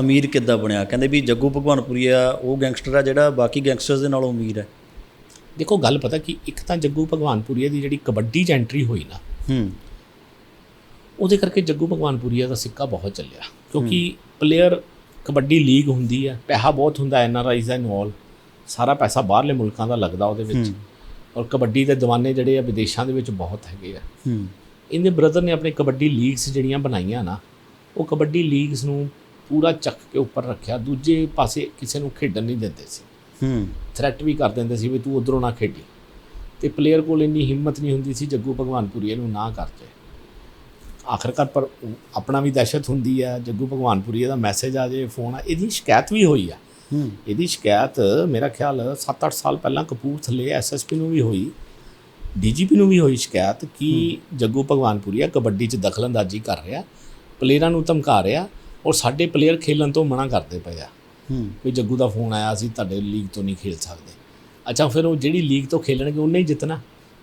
ਅਮੀਰ ਕਿੱਦਾਂ ਬਣਿਆ? ਕਹਿੰਦੇ ਵੀ ਜੱਗੂ ਭਗਵਾਨਪੁਰੀਆ ਉਹ ਗੈਂਗਸਟਰ ਆ ਜਿਹੜਾ ਬਾਕੀ ਗੈਂਗਸਟਰਸ ਦੇ ਨਾਲੋਂ ਅਮੀਰ ਹੈ। ਦੇਖੋ ਗੱਲ ਪਤਾ ਕਿ ਇੱਕ ਤਾਂ ਜੱਗੂ ਭਗਵਾਨਪੁਰੀਆ ਦੀ ਜਿਹੜੀ ਕਬੱਡੀ 'ਚ ਐਂਟਰੀ ਹੋਈ ਨਾ ਹੂੰ। ਉਹਦੇ ਕਰਕੇ ਜੱਗੂ ਭਗਵਾਨਪੁਰੀਆ ਦਾ ਸਿੱਕਾ ਬਹੁਤ ਚੱਲਿਆ। ਕਿਉਂਕਿ ਪਲੇਅਰ ਕਬੱਡੀ ਲੀਗ ਹੁੰਦੀ ਹੈ ਪੈਸਾ ਬਹੁਤ ਹੁੰਦਾ ਐਨ ਆਰ ਆਈਜ਼ ਦਾ ਇਨਵੋਲ ਸਾਰਾ ਪੈਸਾ ਬਾਹਰਲੇ ਮੁਲਕਾਂ ਦਾ ਲੱਗਦਾ ਉਹਦੇ ਵਿੱਚ। ਔਰ ਕਬੱਡੀ ਦੇ ਦੀਵਾਨੇ ਜਿਹੜੇ ਆ ਵਿਦੇਸ਼ਾਂ ਦੇ ਵਿੱਚ ਬਹੁਤ ਹੈਗੇ ਆ। ਹੂੰ। ਇਹਦੇ ਬ੍ਰਦਰ ਨੇ ਆਪਣੇ ਕਬੱਡੀ ਲੀਗਸ ਜਿਹੜੀਆਂ ਬਣਾਈਆਂ ਨਾ ਉਹ ਕਬੱਡੀ ਲੀਗਸ ਨੂੰ ਪੂਰਾ ਚੱਕ ਕੇ ਉੱਪਰ ਰੱਖਿਆ ਦੂਜੇ ਪਾਸੇ ਕਿਸੇ ਨੂੰ ਖੇਡਣ ਨਹੀਂ ਦਿੰਦੇ ਸੀ। ਹੂੰ। ਥ੍ਰੈਟ ਵੀ ਕਰ ਦਿੰਦੇ ਸੀ ਵੀ ਤੂੰ ਉਧਰੋਂ ਨਾ ਖੇਡੀ। ਤੇ ਪਲੇਅਰ ਕੋਲ ਇੰਨੀ ਹਿੰਮਤ ਨਹੀਂ ਹੁੰਦੀ ਸੀ ਜੱਗੂ ਭਗਵਾਨਪੁਰੀ ਇਹਨੂੰ ਨਾ ਕਰ ਜੇ। ਆਖਰਕਾਰ ਪਰ ਆਪਣਾ ਵੀ ਦਹਿਸ਼ਤ ਹੁੰਦੀ ਆ ਜੱਗੂ ਭਗਵਾਨਪੁਰੀ ਦਾ ਮੈਸੇਜ ਆ ਜੇ ਫੋਨ ਆ ਇਹਦੀ ਸ਼ਿਕਾਇਤ ਵੀ ਹੋਈ ਆ। ਹੂੰ। ਇਹਦੀ ਸ਼ਿਕਾਇਤ ਮੇਰਾ ਖਿਆਲ 7-8 ਸਾਲ ਪਹਿਲਾਂ ਕਪੂਰਥਲੇ ਐਸਐਸਪੀ ਨੂੰ ਵੀ ਹੋਈ ਡੀਜੀਪੀ ਨੂੰ ਵੀ ਹੋਈ ਸ਼ਿਕਾਇਤ ਕਿ ਜੱਗੂ ਭਗਵਾਨਪੁਰੀਆ ਕਬੱਡੀ 'ਚ ਦਖਲਅੰਦਾਜ਼ੀ ਕਰ ਰਿਹਾ ਪਲੇਅਰਾਂ ਨੂੰ ਧਮਕਾ ਰਿਹਾ ਔਰ ਸਾਡੇ ਪਲੇਅਰ ਖੇਲਣ ਤੋਂ ਮਨਾ ਕਰਦੇ ਪਏ ਆ। ਹੂੰ। ਕੋਈ ਜੱਗੂ ਦਾ ਫੋਨ ਆਇਆ ਸੀ ਤੁਹਾਡੇ ਲੀਗ ਤੋਂ ਨਹੀਂ ਖੇਲ ਸਕਦੇ। ਅੱਛਾ ਫਿਰ ਉਹ ਜਿਹੜੀ ਲੀਗ ਤੋਂ ਖੇਲਣਗੇ ਉਹਨੇ ਹੀ ਜਿੱਤਣਾ।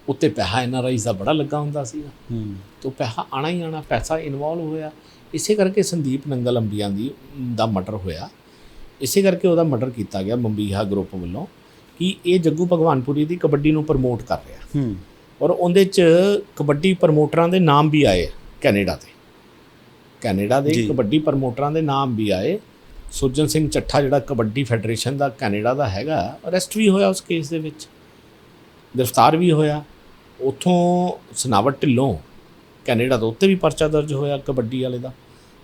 ਉੱਤੇ ਪੈਸਾ ਐਨਆਰਆਈਜ਼ ਦਾ ਬੜਾ ਲੱਗਾ ਹੁੰਦਾ ਸੀਗਾ। ਹੂੰ। ਤੋਂ ਪੈਸਾ ਆਣਾ ਹੀ ਆਣਾ ਪੈਸਾ ਇਨਵੋਲਵ ਹੋਇਆ। ਇਸੇ ਕਰਕੇ ਸੰਦੀਪ ਨੰਗਲ ਅੰਬੀਆਂ ਦੀ ਦਾ ਮਰਡਰ ਹੋਇਆ। ਇਸੇ ਕਰਕੇ ਉਹਦਾ ਮਰਡਰ ਕੀਤਾ ਗਿਆ ਬੰਬੀਹਾ ਗਰੁੱਪ ਵੱਲੋਂ ਕਿ ਇਹ ਜੱਗੂ ਭਗਵਾਨਪੁਰੀ ਦੀ ਕਬੱਡੀ ਨੂੰ ਪ੍ਰਮੋਟ ਕਰ ਰਿਹਾ। ਹੂੰ। ਔਰ ਉਹਦੇ ਚ ਕਬੱਡੀ ਪ੍ਰਮੋਟਰਾਂ ਦੇ ਨਾਮ ਵੀ ਆਏ ਕੈਨੇਡਾ ਦੇ। ਕੈਨੇਡਾ ਦੇ। ਕਬੱਡੀ ਪ੍ਰਮੋਟਰਾਂ ਦੇ ਨਾਮ ਵੀ ਆਏ। ਸੁਰਜਨ ਸਿੰਘ ਚੱਠਾ ਜਿਹੜਾ ਕਬੱਡੀ ਫੈਡਰੇਸ਼ਨ ਦਾ ਕੈਨੇਡਾ ਦਾ ਹੈਗਾ ਅਰੈਸਟ ਵੀ ਹੋਇਆ ਉਸ ਕੇਸ ਦੇ ਵਿੱਚ। ਗ੍ਰਿਫਤਾਰ ਵੀ ਹੋਇਆ। ਉਥੋਂ ਸਨਾਵਟ ਢਿੱਲੋਂ ਕੈਨੇਡਾ ਤੋਂ ਉੱਤੇ ਵੀ ਪਰਚਾ ਦਰਜ ਹੋਇਆ ਕਬੱਡੀ ਵਾਲੇ ਦਾ।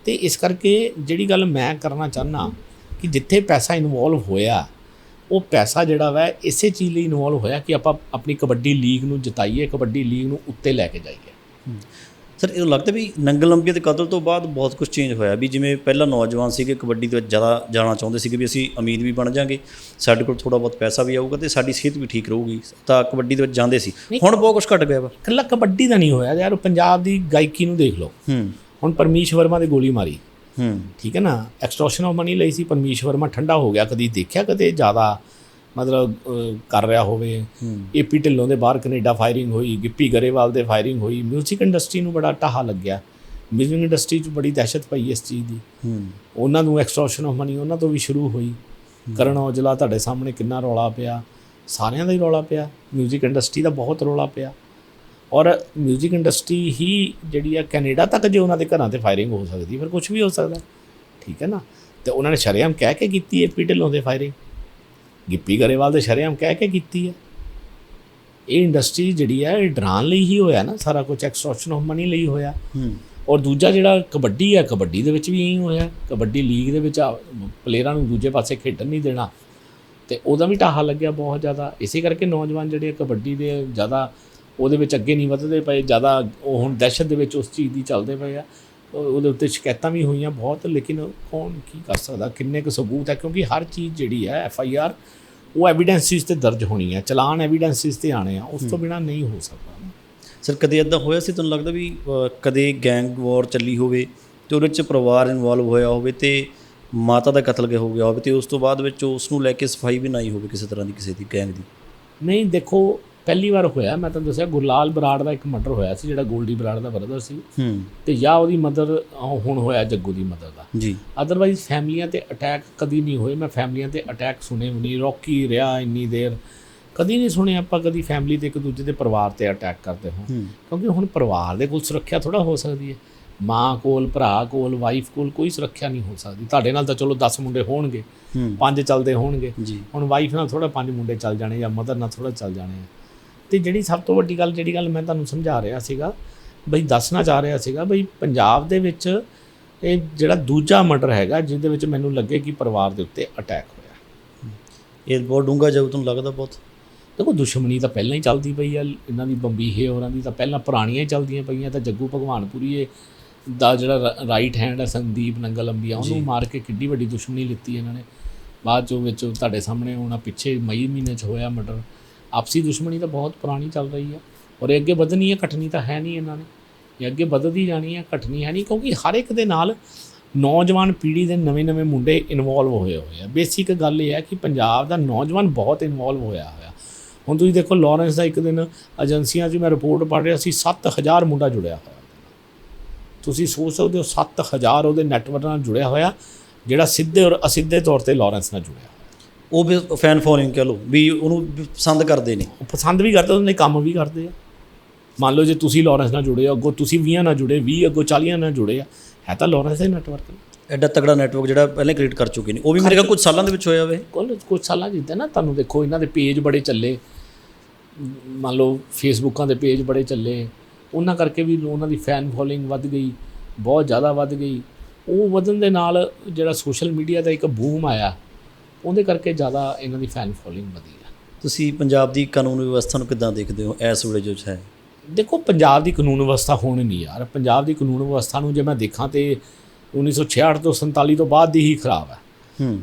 ਤੇ ਇਸ ਕਰਕੇ ਜਿਹੜੀ ਗੱਲ ਮੈਂ ਕਰਨਾ ਚਾਹਨਾ ਕਿ ਜਿੱਥੇ ਪੈਸਾ ਇਨਵੋਲਵ ਹੋਇਆ ਉਹ ਪੈਸਾ ਜਿਹੜਾ ਵਾ ਇਸੇ ਚੀਜ਼ ਲਈ ਇਨਵੋਲਵ ਹੋਇਆ ਕਿ ਆਪਾਂ ਆਪਣੀ ਕਬੱਡੀ ਲੀਗ ਨੂੰ ਜਿਤਾਈਏ ਕਬੱਡੀ ਲੀਗ ਨੂੰ ਉੱਤੇ ਲੈ ਕੇ ਜਾਈਏ। ਸਰ ਇਹ ਲੱਗਦਾ ਵੀ ਨੰਗਲ ਅੰਬੀਆ ਦੇ ਕਤਲ ਤੋਂ ਬਾਅਦ ਬਹੁਤ ਕੁਝ ਚੇਂਜ ਹੋਇਆ ਵੀ ਜਿਵੇਂ ਪਹਿਲਾਂ ਨੌਜਵਾਨ ਸੀਗੇ ਕਬੱਡੀ ਦੇ ਵਿੱਚ ਜ਼ਿਆਦਾ ਜਾਣਾ ਚਾਹੁੰਦੇ ਸੀਗੇ ਵੀ ਅਸੀਂ ਅਮੀਰ ਵੀ ਬਣ ਜਾਾਂਗੇ ਸਾਡੇ ਕੋਲ ਥੋੜਾ ਬਹੁਤ ਪੈਸਾ ਵੀ ਆਊਗਾ ਤੇ ਸਾਡੀ ਸਿਹਤ ਵੀ ਠੀਕ ਰਹੂਗੀ ਤਾਂ ਕਬੱਡੀ ਦੇ ਵਿੱਚ ਜਾਂਦੇ ਸੀ। ਹੁਣ ਬਹੁਤ ਕੁਝ ਘਟ ਗਿਆ ਵਾ। ਇਕੱਲਾ ਕਬੱਡੀ ਦਾ ਨਹੀਂ ਹੋਇਆ ਯਾਰ ਪੰਜਾਬ ਦੀ ਗਾਇਕੀ ਨੂੰ ਦੇਖ ਲਓ। ਹੂੰ। ਹੁਣ ਪਰਮੀਸ਼ ਵਰਮਾ ਦੇ ਗੋਲੀ ਮਾਰੀ। ਹੂੰ। ਠੀਕ ਹੈ ਨਾ? ਐਕਸਟੋਰਸ਼ਨ ਆਫ ਮਨੀ ਲਈ ਸੀ ਪਰਮੀਸ਼ ਵਰਮਾ ਠੰਡਾ ਹੋ ਗਿਆ ਕਦੀ ਦੇਖਿਆ ਕਦੇ ਜ਼ਿਆਦਾ? ਮਤਲਬ ਅਹ, ਕਰ ਰਿਹਾ ਹੋਵੇ ਹੂੰ ਏਪੀ ਢਿੱਲੋਂ ਦੇ ਬਾਹਰ ਕੈਨੇਡਾ ਫਾਇਰਿੰਗ ਹੋਈ ਗਿੱਪੀ ਗਰੇਵਾਲ ਦੇ ਫਾਇਰਿੰਗ ਹੋਈ 뮤직 ਇੰਡਸਟਰੀ ਨੂੰ ਬੜਾ ਟਾਹਾ ਲੱਗਿਆ 뮤직 ਇੰਡਸਟਰੀ 'ਚ ਬੜੀ ਦਹਿਸ਼ਤ ਪਈ ਇਸ ਚੀਜ਼ ਦੀ ਹੂੰ ਉਹਨਾਂ ਨੂੰ ਐਕਸਟੋਰਸ਼ਨ ਆਫ ਮਨੀ ਉਹਨਾਂ ਤੋਂ ਵੀ ਸ਼ੁਰੂ ਹੋਈ ਕਰਨ ਔਜਲਾ ਤੁਹਾਡੇ ਸਾਹਮਣੇ ਕਿੰਨਾ ਰੌਲਾ ਪਿਆ ਸਾਰਿਆਂ ਦਾ ਹੀ ਰੌਲਾ ਪਿਆ 뮤직 ਇੰਡਸਟਰੀ ਦਾ ਬਹੁਤ ਰੌਲਾ ਪਿਆ ਔਰ 뮤직 ਇੰਡਸਟਰੀ ਹੀ ਜਿਹੜੀ ਆ ਕੈਨੇਡਾ ਤੱਕ ਜੇ ਉਹਨਾਂ ਦੇ ਘਰਾਂ ਤੇ ਫਾਇਰਿੰਗ ਹੋ ਸਕਦੀ ਫਿਰ ਕੁਝ ਵੀ ਹੋ ਸਕਦਾ ਠੀਕ ਹੈ ਨਾ ਤੇ ਉਹਨਾਂ ਨੇ ਸ਼ਰੇਆਮ ਕਹਿ ਕੇ ਕੀਤੀ ਹੈ ਢਿੱਲੋਂ ਦੇ ਫਾਇਰਿੰਗ ਗਿੱਪੀ ਗਰੇਵਾਲ ਦੇ ਸ਼ਰੇਆਮ ਕਹਿ ਕੇ ਕੀਤੀ ਹੈ। ਇਹ ਇੰਡਸਟਰੀ ਜਿਹੜੀ ਹੈ ਇਹ ਡਰਾਉਣ ਲਈ ਹੀ ਹੋਇਆ ਨਾ ਸਾਰਾ ਕੁਝ ਐਕਸਟੋਰਸ਼ਨ ਆਫ ਮਨੀ ਲਈ ਹੋਇਆ। ਹੂੰ। ਔਰ ਦੂਜਾ ਜਿਹੜਾ ਕਬੱਡੀ ਹੈ ਕਬੱਡੀ ਦੇ ਵਿੱਚ ਵੀ ਇਹੀ ਹੋਇਆ। ਕਬੱਡੀ ਲੀਗ ਦੇ ਵਿੱਚ ਪਲੇਅਰਾਂ ਨੂੰ ਦੂਜੇ ਪਾਸੇ ਖੇਡਣ ਨਹੀਂ ਦੇਣਾ। ਤੇ ਉਹਦਾ ਵੀ ਢਾਹਾ ਲੱਗਿਆ ਬਹੁਤ ਜ਼ਿਆਦਾ। ਇਸੇ ਕਰਕੇ ਨੌਜਵਾਨ ਜਿਹੜੇ ਕਬੱਡੀ ਦੇ ਜ਼ਿਆਦਾ ਉਹਦੇ ਵਿੱਚ ਅੱਗੇ ਨਹੀਂ ਵਧਦੇ ਪਏ ਜ਼ਿਆਦਾ ਉਹ ਹੁਣ ਦਹਿਸ਼ਤ ਦੇ ਵਿੱਚ ਉਸ ਚੀਜ਼ ਦੀ ਚੱਲਦੇ ਪਏ ਆ। ਉਹਦੇ ਉੱਤੇ ਸ਼ਿਕਾਇਤਾਂ ਵੀ ਹੋਈਆਂ ਬਹੁਤ ਲੇਕਿਨ ਕੌਣ ਕੀ ਕਰ ਸਕਦਾ? ਕਿੰਨੇ ਕੁ ਸਬੂਤ ਹੈ ਕਿਉਂਕਿ ਹਰ ਚੀਜ਼ ਜਿਹੜੀ ਹੈ ਐਫ ਆਈ ਆਰ ਉਹ ਐਵੀਡੈਂਸਿਸ ਤੇ ਦਰਜ ਹੋਣੀ ਹੈ। ਚਲਾਨ ਐਵੀਡੈਂਸਿਸ ਤੇ ਆਣੇ ਆ। ਉਸ ਤੋਂ ਬਿਨਾ ਨਹੀਂ ਹੋ ਸਕਦਾ। ਸਰ ਕਦੇ ਇਦਾਂ ਹੋਇਆ ਸੀ? ਤੁਹਾਨੂੰ ਲੱਗਦਾ ਵੀ ਕਦੇ ਗੈਂਗ ਵਾਰ ਚੱਲੀ ਹੋਵੇ ਤੇ ਉਹਦੇ ਵਿੱਚ ਪਰਿਵਾਰ ਇਨਵੋਲਵ ਹੋਇਆ ਹੋਵੇ ਤੇ ਮਾਤਾ ਦਾ ਕਤਲ ਹੋ ਗਿਆ ਹੋਵੇ ਤੇ ਉਸ ਤੋਂ ਬਾਅਦ ਵਿੱਚ ਉਸ ਨੂੰ ਲੈ ਕੇ ਸਫ਼ਾਈ ਵੀ ਨਾ ਆਈ ਹੋਵੇ ਕਿਸੇ ਤਰ੍ਹਾਂ ਦੀ ਕਿਸੇ ਦੀ ਗੈਂਗ ਦੀ? ਨਹੀਂ ਦੇਖੋ ਪਹਿਲੀ ਵਾਰ ਹੋਇਆ ਮੈਂ ਤੁਹਾਨੂੰ ਦੱਸਿਆ ਗੁਰਲਾਲ ਬਰਾੜ ਦਾ ਇੱਕ ਮਰਡਰ ਹੋਇਆ ਸੀ ਜਿਹੜਾ ਗੋਲਡੀ ਬਰਾੜ ਦਾ ਬ੍ਰਦਰ ਸੀ। ਤੇ ਜਾਂ ਉਹਦੀ ਮਦਰ ਹੁਣ ਹੋਇਆ ਜੱਗੂ ਦੀ ਮਦਰ ਦਾ। ਜੀ। ਅਦਰਵਾਈਜ਼ ਫੈਮਲੀਆਂ ਤੇ ਅਟੈਕ ਕਦੀ ਨਹੀਂ ਹੋਏ ਮੈਂ ਫੈਮਲੀਆਂ ਤੇ ਅਟੈਕ ਸੁਣੇ ਵੀ ਨਹੀਂ। ਰੌਕੀ ਰਿਹਾ ਇੰਨੀ ਦੇਰ। ਕਦੀ ਨਹੀਂ ਸੁਣੇ ਆਪਾਂ ਕਦੀ ਫੈਮਲੀ ਤੇ ਇੱਕ ਦੂਜੇ ਦੇ ਪਰਿਵਾਰ ਤੇ ਅਟੈਕ ਕਰਦੇ ਹੂੰ। ਕਿਉਂਕਿ ਹੁਣ ਪਰਿਵਾਰ ਦੇ ਕੋਲ ਸੁਰੱਖਿਆ ਥੋੜਾ ਹੋ ਸਕਦੀ ਹੈ। ਮਾਂ ਕੋਲ ਭਰਾ ਕੋਲ ਵਾਈਫ ਕੋਲ ਕੋਈ ਸੁਰੱਖਿਆ ਨਹੀਂ ਹੋ ਸਕਦੀ। ਤੁਹਾਡੇ ਨਾਲ ਤਾਂ ਚਲੋ 10 ਮੁੰਡੇ ਹੋਣਗੇ ਪੰਜ ਚੱਲਦੇ ਹੋਣਗੇ। ਹੁਣ ਵਾਈਫ ਨਾਲ ਥੋੜਾ ਪੰਜ ਮੁੰਡੇ ਚੱਲ ਜਾਣੇ ਜਾਂ ਮਦਰ ਨਾਲ ਥੋੜਾ ਚੱਲ ਜਾਣੇ ਤੇ ਜਿਹੜੀ ਸਭ ਤੋਂ ਵੱਡੀ ਗੱਲ ਜਿਹੜੀ ਗੱਲ ਮੈਂ ਤੁਹਾਨੂੰ ਸਮਝਾ ਰਿਹਾ ਸੀਗਾ ਬਈ ਦੱਸਣਾ ਚਾਹ ਰਿਹਾ ਸੀਗਾ ਬਈ ਪੰਜਾਬ ਦੇ ਵਿੱਚ ਇਹ ਜਿਹੜਾ ਦੂਜਾ ਮਰਡਰ ਹੈਗਾ ਜਿਹਦੇ ਵਿੱਚ ਮੈਨੂੰ ਲੱਗੇ ਕਿ ਪਰਿਵਾਰ ਦੇ ਉੱਤੇ ਅਟੈਕ ਹੋਇਆ। ਇਹ ਬਹੁਤ ਡੂੰਘਾ ਜਾਊ ਤੁਹਾਨੂੰ ਲੱਗਦਾ ਬਹੁਤ। ਦੇਖੋ ਦੁਸ਼ਮਣੀ ਤਾਂ ਪਹਿਲਾਂ ਹੀ ਚੱਲਦੀ ਪਈ ਆ ਇਹਨਾਂ ਦੀ ਬੰਬੀਹੇ ਹੋਰਾਂ ਦੀ ਤਾਂ ਪਹਿਲਾਂ ਪੁਰਾਣੀਆਂ ਹੀ ਚੱਲਦੀਆਂ ਪਈਆਂ ਤਾਂ ਜੱਗੂ ਭਗਵਾਨਪੁਰੀਏ ਦਾ ਜਿਹੜਾ ਰਾਈਟ ਹੈਂਡ ਹੈ ਸੰਦੀਪ ਨੰਗਲ ਅੰਬੀਆ ਉਹਨੂੰ ਮਾਰ ਕੇ ਕਿੱਡੀ ਵੱਡੀ ਦੁਸ਼ਮਣੀ ਲਿੱਤੀ ਇਹਨਾਂ ਨੇ। ਬਾਅਦ ਚੋਂ ਵਿੱਚ ਤੁਹਾਡੇ ਸਾਹਮਣੇ ਹੋਣਾ ਪਿੱਛੇ ਮਈ ਮਹੀਨੇ 'ਚ ਹੋਇਆ ਮਰਡਰ। ਆਪਸੀ ਦੁਸ਼ਮਣੀ ਤਾਂ ਬਹੁਤ ਪੁਰਾਣੀ ਚੱਲ ਰਹੀ ਹੈ। ਔਰ ਇਹ ਅੱਗੇ ਵਧਣੀ ਹੈ, ਘਟਣੀ ਤਾਂ ਹੈ ਨਹੀਂ ਇਹਨਾਂ ਨੇ। ਇਹ ਅੱਗੇ ਵਧਦੀ ਜਾਣੀ ਹੈ, ਘਟਣੀ ਹੈ ਨਹੀਂ, ਕਿਉਂਕਿ ਹਰ ਇੱਕ ਦੇ ਨਾਲ ਨੌਜਵਾਨ ਪੀੜ੍ਹੀ ਦੇ ਨਵੇਂ-ਨਵੇਂ ਮੁੰਡੇ ਇਨਵੋਲਵ ਹੋਏ ਹੋਏ ਆ। ਬੇਸਿਕ ਗੱਲ ਇਹ ਹੈ ਕਿ ਪੰਜਾਬ ਦਾ ਨੌਜਵਾਨ ਬਹੁਤ ਇਨਵੋਲਵ ਹੋਇਆ ਹੋਇਆ। ਹੁਣ ਤੁਸੀਂ ਦੇਖੋ ਲਾਰੈਂਸ ਦਾ ਇੱਕ ਦਿਨ ਏਜੰਸੀਆਂ 'ਚ ਮੈਂ ਰਿਪੋਰਟ ਪੜ੍ਹ ਰਿਹਾ ਸੀ 7000 ਮੁੰਡਾ ਜੁੜਿਆ ਹੋਇਆ। ਤੁਸੀਂ ਸੋਚ ਸਕਦੇ ਹੋ 7000 ਉਹਦੇ ਨੈਟਵਰਕ ਨਾਲ ਜੁੜਿਆ ਹੋਇਆ, ਜਿਹੜਾ ਸਿੱਧੇ ਔਰ ਅਸਿੱਧੇ ਤੌਰ ਤੇ ਲਾਰੈਂਸ ਨਾਲ ਜੁੜਿਆ ਉਹ ਵੀ ਫੈਨ ਫੋਲੋਇੰਗ ਕਹ ਲਓ ਵੀ ਉਹਨੂੰ ਵੀ ਪਸੰਦ ਕਰਦੇ ਨੇ। ਉਹ ਪਸੰਦ ਵੀ ਕਰਦੇ ਉਹਨੇ ਕੰਮ ਵੀ ਕਰਦੇ ਆ। ਮੰਨ ਲਓ ਜੇ ਤੁਸੀਂ ਲਾਰੈਂਸ ਨਾਲ ਜੁੜੇ ਹੋ ਅੱਗੋਂ ਤੁਸੀਂ 20 ਨਾਲ ਜੁੜੇ 20 ਅੱਗੋਂ 40 ਨਾਲ ਜੁੜੇ ਆ ਹੈ ਤਾਂ ਲਾਰੈਂਸ ਦਾ ਨੈਟਵਰਕ ਐਡਾ ਤਗੜਾ ਨੈਟਵਰਕ ਜਿਹੜਾ ਪਹਿਲਾਂ ਕ੍ਰੀਏਟ ਕਰ ਚੁੱਕੇ ਨੇ ਉਹ ਵੀ ਮੇਰੇ ਖਿਆਲ ਕੁਝ ਸਾਲਾਂ ਦੇ ਵਿੱਚ ਹੋਇਆ ਹੋਵੇ। ਕੋਲ ਕੁਝ ਸਾਲਾਂ ਜਿੱਦਾਂ ਨਾ ਤੁਹਾਨੂੰ ਦੇਖੋ ਇਹਨਾਂ ਦੇ ਪੇਜ ਬੜੇ ਚੱਲੇ। ਮੰਨ ਲਓ ਫੇਸਬੁੱਕਾਂ ਦੇ ਪੇਜ ਬੜੇ ਚੱਲੇ। ਉਹਨਾਂ ਕਰਕੇ ਵੀ ਉਹਨਾਂ ਦੀ ਫੈਨ ਫੋਲੋਇੰਗ ਵੱਧ ਗਈ ਬਹੁਤ ਜ਼ਿਆਦਾ ਵੱਧ ਗਈ। ਉਹ ਵਧਣ ਦੇ ਨਾਲ ਜਿਹੜਾ ਸੋਸ਼ਲ ਮੀਡੀਆ ਦਾ ਇੱਕ ਬੂਮ ਆਇਆ। ਉਹਦੇ ਕਰਕੇ ਜ਼ਿਆਦਾ ਇਹਨਾਂ ਦੀ ਫੈਨ ਫੋਲੋਇੰਗ ਵਧੀ ਆ। ਤੁਸੀਂ ਪੰਜਾਬ ਦੀ ਕਾਨੂੰਨ ਵਿਵਸਥਾ ਨੂੰ ਕਿੱਦਾਂ ਦੇਖਦੇ ਹੋ? ਇਸ ਵੇਲੇ ਜੋ ਹੈ। ਦੇਖੋ ਪੰਜਾਬ ਦੀ ਕਾਨੂੰਨ ਵਿਵਸਥਾ ਹੁਣ ਨਹੀਂ ਯਾਰ। ਪੰਜਾਬ ਦੀ ਕਾਨੂੰਨ ਵਿਵਸਥਾ ਨੂੰ ਜੇ ਮੈਂ ਦੇਖਾਂ ਤੇ 1966 ਤੋਂ 47 ਤੋਂ ਬਾਅਦ ਦੀ ਹੀ ਖਰਾਬ ਹੈ ਹੂੰ।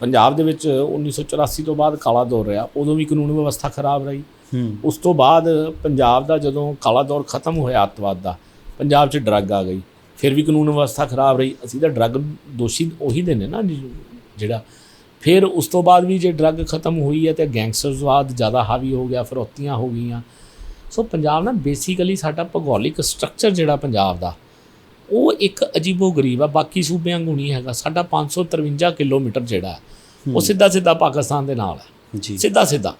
ਪੰਜਾਬ ਦੇ ਵਿੱਚ 1984 ਤੋਂ ਬਾਅਦ ਕਾਲਾ ਦੌਰ ਰਿਹਾ ਉਦੋਂ ਵੀ ਕਾਨੂੰਨ ਵਿਵਸਥਾ ਖਰਾਬ ਰਹੀ। ਹੂੰ। ਉਸ ਤੋਂ ਬਾਅਦ ਪੰਜਾਬ ਦਾ ਜਦੋਂ ਕਾਲਾ ਦੌਰ ਖਤਮ ਹੋਇਆ ਅੱਤਵਾਦ ਦਾ ਪੰਜਾਬ 'ਚ ਡਰੱਗ ਆ ਗਈ। ਫਿਰ ਵੀ ਕਾਨੂੰਨ ਵਿਵਸਥਾ ਖਰਾਬ ਰਹੀ। ਅਸੀਂ ਤਾਂ ਡਰੱਗ ਦੋਸ਼ੀ ਉਹੀ ਦੇ ਨੇ ਨਾ ਜਿਹੜਾ ਫਿਰ ਉਸ ਤੋਂ ਬਾਅਦ ਵੀ ਜੇ ਡਰੱਗ ਖਤਮ ਹੋਈ ਹੈ ਤੇ ਗੈਂਗਸਟਰਵਾਦ ਜ਼ਿਆਦਾ ਹਾਵੀ ਹੋ ਗਿਆ ਫਿਰੌਤੀਆਂ ਹੋ ਗਈਆਂ। ਸੋ ਪੰਜਾਬ ਨਾ ਬੇਸਿਕਲੀ ਸਾਡਾ ਭੂਗੋਲਿਕ ਸਟਰਕਚਰ ਜਿਹੜਾ ਪੰਜਾਬ ਦਾ ਉਹ ਇੱਕ ਅਜੀਬੋ ਗਰੀਬ ਆ ਬਾਕੀ ਸੂਬਿਆਂ ਵਾਂਗੂ ਨਹੀਂ ਹੈਗਾ। ਸਾਡਾ 553 ਕਿਲੋਮੀਟਰ ਜਿਹੜਾ ਉਹ ਸਿੱਧਾ ਸਿੱਧਾ ਪਾਕਿਸਤਾਨ ਦੇ ਨਾਲ ਹੈ। ਜੀ। ਸਿੱਧਾ ਸਿੱਧਾ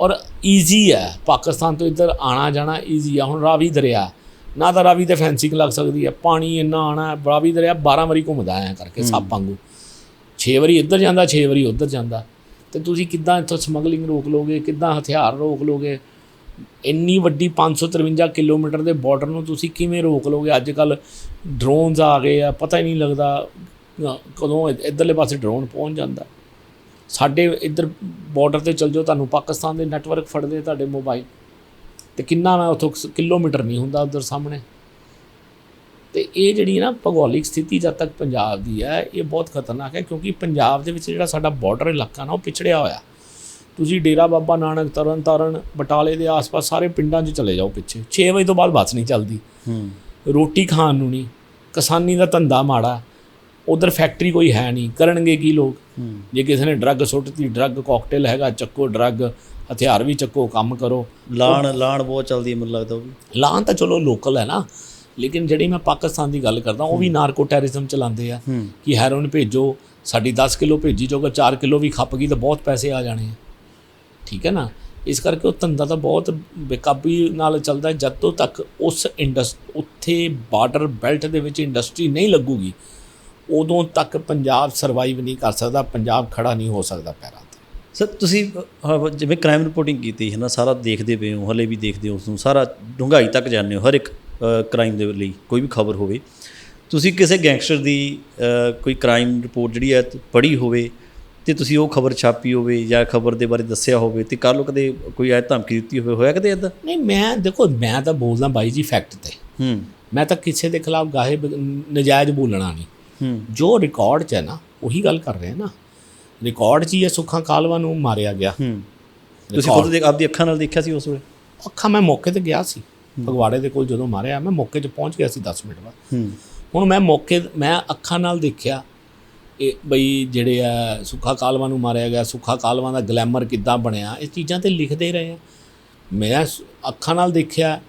ਔਰ ਈਜ਼ੀ ਹੈ ਪਾਕਿਸਤਾਨ ਤੋਂ ਇੱਧਰ ਆਣਾ ਜਾਣਾ ਈਜ਼ੀ ਆ। ਹੁਣ ਰਾਵੀ ਦਰਿਆ ਨਾ ਤਾਂ ਰਾਵੀ ਤੇ ਫੈਂਸਿੰਗ ਲੱਗ ਸਕਦੀ ਹੈ ਪਾਣੀ ਇੰਨਾ ਆਣਾ ਹੈ ਰਾਵੀ ਦਰਿਆ 12 ਵਾਰੀ ਘੁੰਮਦਾ ਐ ਕਰਕੇ ਸੱਪ ਵਾਂਗੂ। 6 ਵਾਰੀ ਇੱਧਰ ਜਾਂਦਾ 6 ਵਾਰੀ ਉੱਧਰ ਜਾਂਦਾ। ਤੇ ਤੁਸੀਂ ਕਿੱਦਾਂ ਇੱਥੋਂ ਸਮਗਲਿੰਗ ਰੋਕ ਲੋਗੇ ਕਿੱਦਾਂ ਹਥਿਆਰ ਰੋਕ ਲੋਗੇ ਇੰਨੀ ਵੱਡੀ 553 ਕਿਲੋਮੀਟਰ ਦੇ ਬਾਰਡਰ ਨੂੰ ਤੁਸੀਂ ਕਿਵੇਂ ਰੋਕ ਲੋਗੇ ਅੱਜ ਕੱਲ ਡਰੋਨਸ ਆ ਗਏ ਆ, ਪਤਾ ਹੀ ਨਹੀਂ ਲੱਗਦਾ ਕਦੋਂ ਇ- ਇੱਧਰਲੇ ਪਾਸੇ ਡਰੋਨ ਪਹੁੰਚ ਜਾਂਦਾ। ਸਾਡੇ ਇੱਧਰ ਬਾਰਡਰ ਤੇ ਚਲ ਜਾਓ, ਤੁਹਾਨੂੰ ਪਾਕਿਸਤਾਨ ਦੇ ਨੈਟਵਰਕ ਫੜਦੇ ਤੁਹਾਡੇ ਮੋਬਾਈਲ ਤੇ ਕਿੰਨਾ ਮੈਂ ਉਥੋਂ ਕਿਲੋਮੀਟਰ ਨਹੀਂ ਹੁੰਦਾ ਉਧਰ ਸਾਹਮਣੇ। ਤੇ ਇਹ ਜਿਹੜੀ ਨਾ ਭੂਗੋਲਿਕ ਸਥਿਤੀ ਜਦ ਤੱਕ ਪੰਜਾਬ ਦੀ ਹੈ ਇਹ ਬਹੁਤ ਖਤਰਨਾਕ ਹੈ ਕਿਉਂਕਿ ਪੰਜਾਬ ਦੇ ਵਿੱਚ ਜਿਹੜਾ ਸਾਡਾ ਬਾਰਡਰ ਇਲਾਕਾ ਨਾ ਉਹ ਪਿਛੜਿਆ ਹੋਇਆ। ਤੁਸੀਂ ਡੇਰਾ ਬਾਬਾ ਨਾਨਕ ਤਰਨ ਤਾਰਨ ਬਟਾਲੇ ਦੇ ਆਸ-ਪਾਸ ਸਾਰੇ ਪਿੰਡਾਂ 'ਚ ਚਲੇ ਜਾਓ ਪਿੱਛੇ। 6 ਵਜੇ ਤੋਂ ਬਾਅਦ ਬੱਸ ਨਹੀਂ ਚੱਲਦੀ। ਹੂੰ। ਰੋਟੀ ਖਾਣ ਨੂੰ ਨਹੀਂ। ਕਿਸਾਨੀ ਦਾ ਧੰਦਾ ਮਾੜਾ। ਉਧਰ ਫੈਕਟਰੀ ਕੋਈ ਹੈ ਨਹੀਂ। ਕਰਨਗੇ ਕੀ ਲੋਕ? ਜੇ ਕਿਸੇ ਨੇ ਡਰੱਗ ਸੁੱਟਤੀ ਡਰੱਗ ਕਾਕਟੇਲ ਹੈਗਾ ਚੱਕੋ ਡਰੱਗ ਹਥਿਆਰ ਵੀ ਚੱਕੋ ਕੰਮ ਕਰੋ। ਲਾਣ ਲਾਣ ਬਹੁਤ ਚੱਲਦੀ ਮੈਨੂੰ ਲੱਗਦਾ ਉਹ ਵੀ। ਲਾਂ ਤਾਂ ਚਲੋ ਲੋਕਲ ਹੈ ਨਾ। ਲੇਕਿਨ ਜਿਹੜੀ ਮੈਂ ਪਾਕਿਸਤਾਨ ਦੀ ਗੱਲ ਕਰਦਾ ਉਹ ਵੀ ਨਾਰਕੋ ਟੈਰਰਿਜ਼ਮ ਚਲਾਉਂਦੇ ਆ। ਕਿ ਹੈਰੋਇਨ ਭੇਜੋ ਸਾਡੀ 10 ਕਿਲੋ ਭੇਜੀ ਜਾਊਗਾ 4 ਕਿਲੋ ਵੀ ਖੱਪ ਗਈ ਤਾਂ ਬਹੁਤ ਪੈਸੇ ਆ ਜਾਣੇ ਆ। ਠੀਕ ਹੈ ਨਾ? ਇਸ ਕਰਕੇ ਉਹ ਧੰਦਾ ਤਾਂ ਬਹੁਤ ਬੇਕਾਬੀ ਨਾਲ ਚੱਲਦਾ। ਜਦ ਤੋਂ ਤੱਕ ਉਸ ਇੰਡਸ ਉੱਥੇ ਬਾਰਡਰ ਬੈਲਟ ਦੇ ਵਿੱਚ ਇੰਡਸਟਰੀ ਨਹੀਂ ਲੱਗੂਗੀ ਉਦੋਂ ਤੱਕ ਪੰਜਾਬ ਸਰਵਾਈਵ ਨਹੀਂ ਕਰ ਸਕਦਾ ਪੰਜਾਬ ਖੜਾ ਨਹੀਂ ਹੋ ਸਕਦਾ ਪੈਰਾਂ ਤੇ। ਸਰ ਤੁਸੀਂ ਜਿਵੇਂ ਕ੍ਰਾਈਮ ਰਿਪੋਰਟਿੰਗ ਕੀਤੀ ਹੈ ਨਾ ਸਾਰਾ ਦੇਖਦੇ ਪਏ ਹੋ ਹਲੇ ਵੀ ਦੇਖਦੇ ਹੋ ਉਸ ਨੂੰ ਸਾਰਾ ਡੂੰਘਾਈ ਤੱਕ ਜਾਂਦੇ ਹੋ ਹਰ ਇੱਕ ਕ੍ਰਾਈਮ ਦੇ ਲਈ ਕੋਈ ਵੀ ਖਬਰ ਹੋਵੇ। ਤੁਸੀਂ ਕਿਸੇ ਗੈਂਗਸਟਰ ਦੀ ਕੋਈ ਕ੍ਰਾਈਮ ਰਿਪੋਰਟ ਜਿਹੜੀ ਹੈ ਪੜ੍ਹੀ ਹੋਵੇ ਤੇ ਤੁਸੀਂ ਉਹ ਖਬਰ ਛਾਪੀ ਹੋਵੇ ਜਾਂ ਖਬਰ ਦੇ ਬਾਰੇ ਦੱਸਿਆ ਹੋਵੇ ਤੇ ਕੱਲ੍ਹ ਨੂੰ ਕਦੇ ਕੋਈ ਐ ਧਮਕੀ ਦਿੱਤੀ ਹੋਵੇ ਹੋਇਆ ਕਦੇ ਇਦਾਂ ਨਹੀਂ ਮੈਂ ਦੇਖੋ ਮੈਂ ਤਾਂ ਬੋਲਦਾ ਬਾਈ ਜੀ ਫੈਕਟ ਤੇ। ਹੂੰ। ਮੈਂ ਤਾਂ ਕਿਸੇ ਦੇ ਖਿਲਾਫ ਗਾਹੇ ਨਜਾਇਜ਼ ਬੋਲਣਾ ਨਹੀਂ। ਹੂੰ। ਜੋ ਰਿਕਾਰਡ 'ਚ ਹੈ ਨਾ ਉਹੀ ਗੱਲ ਕਰ ਰਹੇ ਹਾਂ ਨਾ। ਰਿਕਾਰਡ 'ਚ ਹੀ ਹੈ ਸੁੱਖਾ ਕਾਲਵਾ ਨੂੰ ਮਾਰਿਆ ਗਿਆ। ਹੂੰ। ਤੁਸੀਂ ਖੁਦ ਦੇਖ ਆਪਦੀ ਅੱਖਾਂ ਨਾਲ ਦੇਖਿਆ ਸੀ ਉਸ ਵੇਲੇ? ਅੱਖਾਂ ਮੈਂ ਮੌਕੇ ਤੇ ਗਿਆ ਸੀ। ਫਗਵਾੜੇ ਦੇ ਕੋਲ ਜਦੋਂ ਮਾਰਿਆ ਮੈਂ ਮੌਕੇ 'ਚ ਪਹੁੰਚ ਗਿਆ ਸੀ 10 ਮਿੰਟ ਬਾਅਦ। ਹੁਣ ਮੈਂ ਮੌਕੇ ਮੈਂ ਅੱਖਾਂ ਨਾਲ ਦੇਖਿਆ ਇਹ ਬਈ ਜਿਹੜੇ ਆ ਸੁੱਖਾ ਕਾਲਵਾ ਨੂੰ ਮਾਰਿਆ ਗਿਆ ਸੁੱਖਾ ਕਾਲਵਾ ਦਾ ਗਲੈਮਰ ਕਿੱਦਾਂ ਬਣਿਆ ਇਹ ਚੀਜ਼ਾਂ ਤੇ ਲਿਖਦੇ ਰਹੇ ਆ। ਮੈਂ ਅੱਖਾਂ ਨਾਲ ਦੇਖਿਆ